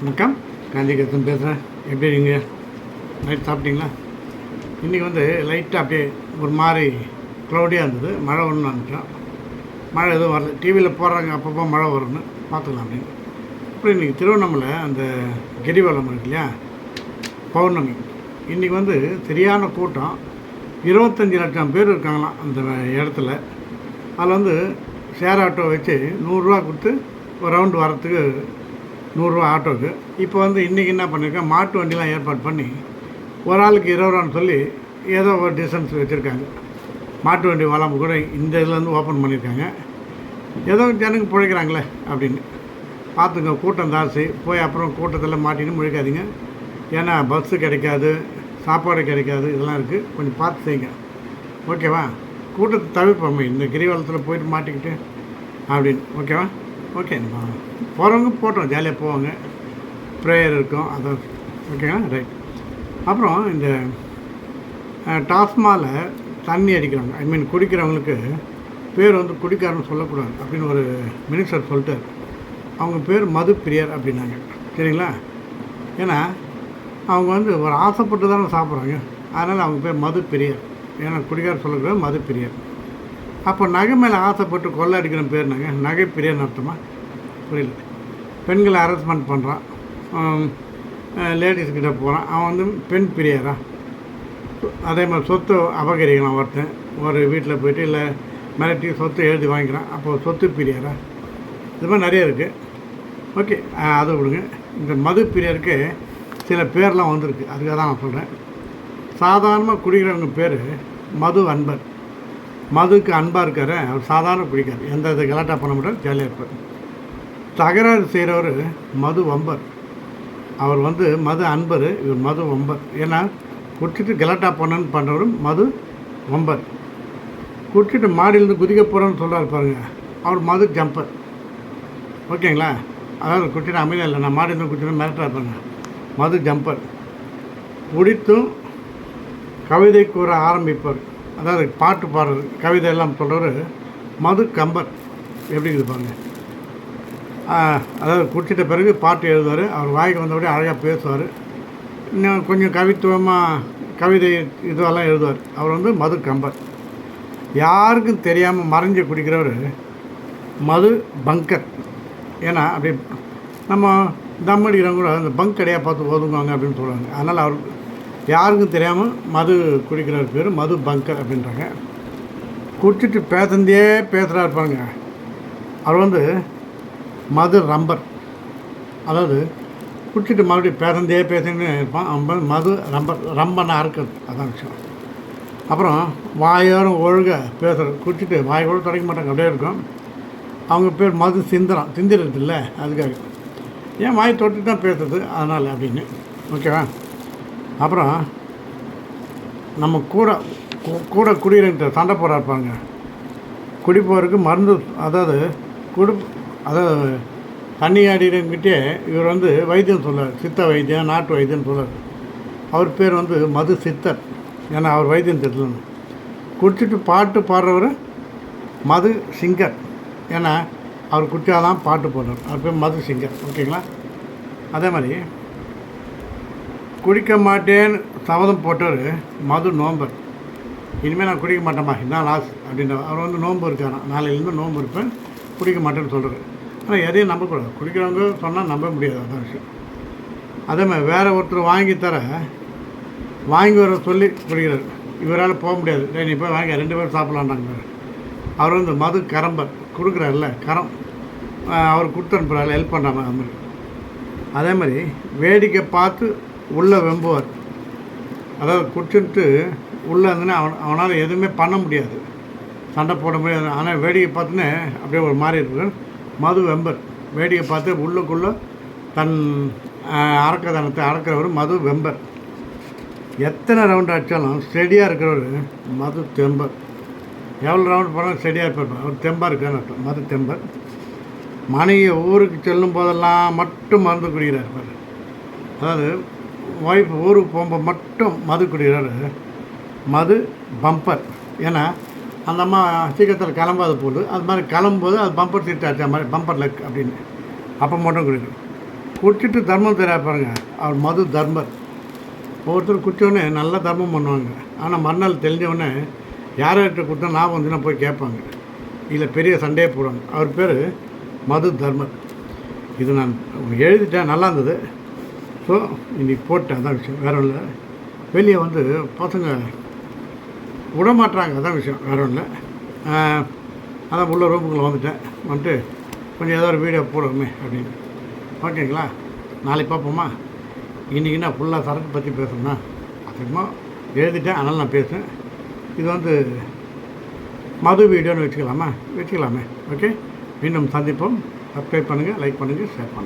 வணக்கம். காந்திகேசன் பேசுகிறேன் எப்படி இருக்கீங்க? நைட் சாப்பிட்டீங்களா? இன்றைக்கி வந்து லைட்டாக அப்படியே ஒரு மாதிரி க்ளௌடியாக இருந்தது. மழை ஒன்று நினச்சோம் மழை எதுவும் வரல. டிவியில் போடுறாங்க அப்பப்போ மழை வரும்னு. பார்த்துக்கலாம் அப்படின்னு. அப்புறம் இன்றைக்கி திருவண்ணாமலை அந்த கிரிவலம் இருக்கு இல்லையா? பௌர்ணமி. இன்றைக்கி வந்து சரியான கூட்டம். இருபத்தஞ்சி லட்சம் பேர் இருக்காங்களாம் அந்த இடத்துல. அதில் வந்து ஷேர் ஆட்டோ வச்சு நூறுரூவா கொடுத்து ஒரு ரவுண்டு வரத்துக்கு நூறுரூவா ஆட்டோவுக்கு. இப்போ வந்து இன்றைக்கி என்ன பண்ணியிருக்கேன் மாட்டு வண்டிலாம் ஏற்பாடு பண்ணி ஒரு ஆளுக்கு இருபது ரூபான்னு சொல்லி ஏதோ ஒரு டிஸ்டன்ஸ் வச்சுருக்காங்க. மாட்டு வண்டி வளம் கூட இந்த இதுலேருந்து ஓப்பன் பண்ணியிருக்காங்க ஏதோ ஜனங்க பிழைக்கிறாங்களே அப்படின்னு. பார்த்துங்க கூட்டம் தாசி போய் அப்புறம் கூட்டத்தில் மாட்டின்னு முழிக்காதீங்க. ஏன்னா பஸ்ஸு கிடைக்காது சாப்பாடு கிடைக்காது இதெல்லாம் இருக்குது கொஞ்சம் பார்த்து செய்யுங்க. ஓகேவா? கூட்டத்தை தவிர்ப்போமே இந்த கிரிவலத்தில் போயிட்டு மாட்டிக்கிட்டு அப்படின்னு. ஓகேவா? ஓகே போகிறவங்க போட்டோம் ஜாலியாக போவாங்க. ப்ரேயர் இருக்கும் அதான் ஓகேங்களா ரைட் அப்புறம் இந்த டாஸ்மாவில் தண்ணி அடிக்கிறாங்க ஐ மீன் குடிக்கிறவங்களுக்கு பேர் வந்து குடிக்காரன்னு சொல்லக்கூடாது அப்படின்னு ஒரு மினிஸ்டர் சொல்லிட்டார். அவங்க பேர் மது பிரியர் அப்படின்னாங்க. சரிங்களா? ஏன்னா அவங்க வந்து ஒரு ஆசைப்பட்டு தானே சாப்பிட்றாங்க. அதனால் அவங்க பேர் மது பிரியர். ஏன்னா குடிக்கார சொல்லக்கூடாது மது பிரியர். அப்போ நகை மேலே ஆசைப்பட்டு கொள்ளை அடிக்கிற பேர் நகை. பிரியர்னு அர்த்தமா? புரியல. பெண்களை ஹரஸ்மெண்ட் பண்ணுறான் லேடிஸ்கிட்ட போகிறான் அவன் வந்து பெண் பிரியரா? அதே மாதிரி சொத்து அபகரிக்கலாம் ஒருத்தன். ஒரு வீட்டில் போயிட்டு இல்லை மிரட்டி சொத்து எழுதி வாங்கிக்கிறான். அப்போது சொத்து பிரியரா? இது மாதிரி நிறைய இருக்குது ஓகே அதை விடுங்க. இந்த மது பிரியருக்கு சில பேர்லாம் வந்திருக்கு. அதுக்காக தான் நான் சொல்கிறேன் சாதாரணமாக குடிக்கிறவங்க பேர் மது அன்பர். மதுக்கு அன்பாக இருக்கார். அவர் சாதாரண குடிக்கார் எந்த இது கலாட்டா பண்ண மாட்டார். ஜாலியாக இருப்பார். தகராறு செய்கிறவர் மது வம்பர். அவர் வந்து மது அன்பர் இவர் மது வம்பர். ஏன்னா குடிச்சிட்டு கலாட்டா பண்ணன்னு பண்ணுறவரும் மது வம்பர். குடிச்சிட்டு மாடியிலேருந்து குதிக்க போகிறோன்னு சொல்கிறார் பாருங்கள் அவர் மது ஜம்பர். ஓகேங்களா? அதாவது குடிச்சிட்டு அமைதியாக இல்லை. நான் மாடியிலேருந்து குடிச்சிட்டு மிரட்டா இருப்பாங்க மது ஜம்பர். குடித்தும் கவிதை கூற ஆரம்பிப்பார் அதாவது பாட்டு பாடுறது கவிதை எல்லாம் சொல்கிறவர் மது கம்பர். எப்படி இருக்குது அதாவது குடிச்சிட்ட பிறகு பாட்டு எழுதுவார். அவர் வாய்க்கு வந்தபடி அழகாக பேசுவார். இன்னும் கொஞ்சம் கவித்துவமாக கவிதை இதுவெல்லாம் எழுதுவார். அவர் வந்து மது கம்பர். யாருக்கும் தெரியாமல் மறைஞ்சு குடிக்கிறவர் மது பங்கர். ஏன்னா அப்படி நம்ம தம் அடிக்கிறவங்க கூட அந்த பங்க் கடையாக பார்த்து ஒதுங்குவாங்க அப்படின்னு சொல்லுவாங்க. அதனால் அவர் யாருக்கும் தெரியாமல் மது குடிக்கிறார் பேர் மது பங்கர் அப்படின்றாங்க. குடிச்சிட்டு பேசந்தே பேசுகிறா இருப்பாங்க. அவர் வந்து மது ரம்பர். அதாவது குடிச்சிட்டு மறுபடியும் பேசந்தே பேசுன்னு இருப்பான். அவன் மது ரம்பர் ரம்பனாக இருக்கிறது. அதான் விஷயம். அப்புறம் வாயோரம் ஒழுக பேசுகிற குடிச்சிட்டு வாய் கூட தொடங்க மாட்டாங்க. அப்படியே இருக்கும். அவங்க பேர் மது சிந்தனம் சிந்திரது இல்லை அதுக்காக. ஏன் வாய் தொட்டு தான் பேசுறது? அதனால் அப்படின்னு. ஓகேவா? அப்புறம் நம்ம கூட கூட குடியிருக்கிற சண்டை போட இருப்பாங்க குடிப்பவருக்கு மருந்து அதாவது குடி அதாவது தண்ணி ஆடிக்கிட்டே இவர் வந்து வைத்தியம் சொல்லார் சித்த வைத்தியம் நாட்டு வைத்தியம் சொல்லார் அவர் பேர் வந்து மது சித்தர். ஏன்னா அவர் வைத்தியம் தெரியலன்னு குடிச்சிட்டு பாட்டு பாடுறவர் மது சிங்கர். ஏன்னா அவர் குடிச்சாதான் பாட்டு போடுறார். அவர் பேர் மது சிங்கர். ஓகேங்களா? அதே மாதிரி குடிக்க மாட்டேன்னு சம்மதம் போட்டவர் மது நோம்பர். இனிமேல் நான் குடிக்க மாட்டேம்மா இதான் லாஸ் அப்படின்ற அவர் வந்து நோன்பு இருக்காராம். நாளையிலேருந்து நோன்பு இருப்பேன் குடிக்க மாட்டேன்னு சொல்கிறாரு ஆனால் எதையும் நம்பக்கூடாது குடிக்கிறவங்க சொன்னால் நம்ப முடியாது அதான் விஷயம். அதே மாதிரி வேறு ஒருத்தர் வாங்கி தர வாங்கி வர சொல்லி குடிக்கிறார். இவரால் போக முடியாது. நீ போய் வாங்கி ரெண்டு பேரும் சாப்பிட்லான்றாங்க அவர் வந்து மது கரம்பர் கொடுக்குறாருல்ல கரம். அவர் கொடுத்து அனுப்புகிறாரு ஹெல்ப் பண்ணுறாங்க அது மாதிரி. அதே மாதிரி வேடிக்கை பார்த்து உள்ளே வெம்புவார். அதாவது குடிச்சிட்டு உள்ளே இருந்துன்னா அவன் அவனால் எதுவுமே பண்ண முடியாது. சண்டை போட முடியாது. ஆனால் வேடிக்கை பார்த்துன்னு அப்படியே ஒரு மாதிரி இருக்கு மது வெம்பர். வேடிக்கை பார்த்து உள்ளுக்குள்ளே தன் அறக்கதனத்தை அறக்கிறவர் மது வெம்பர். எத்தனை ரவுண்ட் அடித்தாலும் ஸ்டெடியாக இருக்கிறவர் மது தெம்பர். எவ்வளோ ரவுண்ட் போனாலும் ஸ்டெடியாக இருப்பார். அவர் தெம்பாக இருக்கான்னு அர்த்தம். மது தெம்பர். மனைவி ஊருக்கு செல்லும் போதெல்லாம் மட்டும் மருந்து குடிக்கிறார் அதாவது ஒய்ஃப் ஊருக்கு போகும்போது மட்டும் மது குடிக்கிறாரு. மது பம்பர் ஏன்னா அந்த அம்மா சீக்கிரத்தில் கிளம்பாத போது அது மாதிரி கிளம்பும்போது அது பம்பர் சீட்டாச்சு அது மாதிரி பம்பர் லக் அப்படின்னு. அப்போ மட்டும் குடிக்கணும். குடிச்சிட்டு தர்மம் தெரியா பாருங்க அவர் மது தர்மர். ஒவ்வொருத்தர் குடித்தோடனே நல்லா தர்மம் பண்ணுவாங்க. ஆனால் மறுநாள் தெரிஞ்சவொடனே யார்கிட்ட கொடுத்தா ஞாபகம் வந்துன்னா போய் கேட்பாங்க. இல்லை பெரிய சண்டையே போடுவாங்க. அவர் பேர் மது தர்மர். இது நான் எழுதிட்டேன் நல்லா இருந்தது. ஸோ இன்றைக்கி போட்டேன் அதான் விஷயம் வேற இல்லை. வெளியே வந்து பசங்க விடமாட்றாங்க அதான் விஷயம் வேற ஒன்றும் இல்லை. அதான் உள்ள ரூமுக்குள்ளே வந்துட்டேன். வந்துட்டு கொஞ்சம் ஏதோ ஒரு வீடியோ போடுவோமே அப்படின்னு. ஓகேங்களா? நாளைக்கு பார்ப்போமா? இன்றைக்கி நான் ஃபுல்லாக சரக்கு பற்றி பேசணும்னா? அதிகமாக எழுதிட்டேன் அதனால் நான் பேசுகிறேன் இது வந்து மது வீடியோன்னு வச்சுக்கலாமா? வச்சுக்கலாமே. ஓகே? மீண்டும் சந்திப்போம். சப்ஸ்கிரைப் பண்ணுங்கள் லைக் பண்ணுங்கள் ஷேர் பண்ணுங்கள்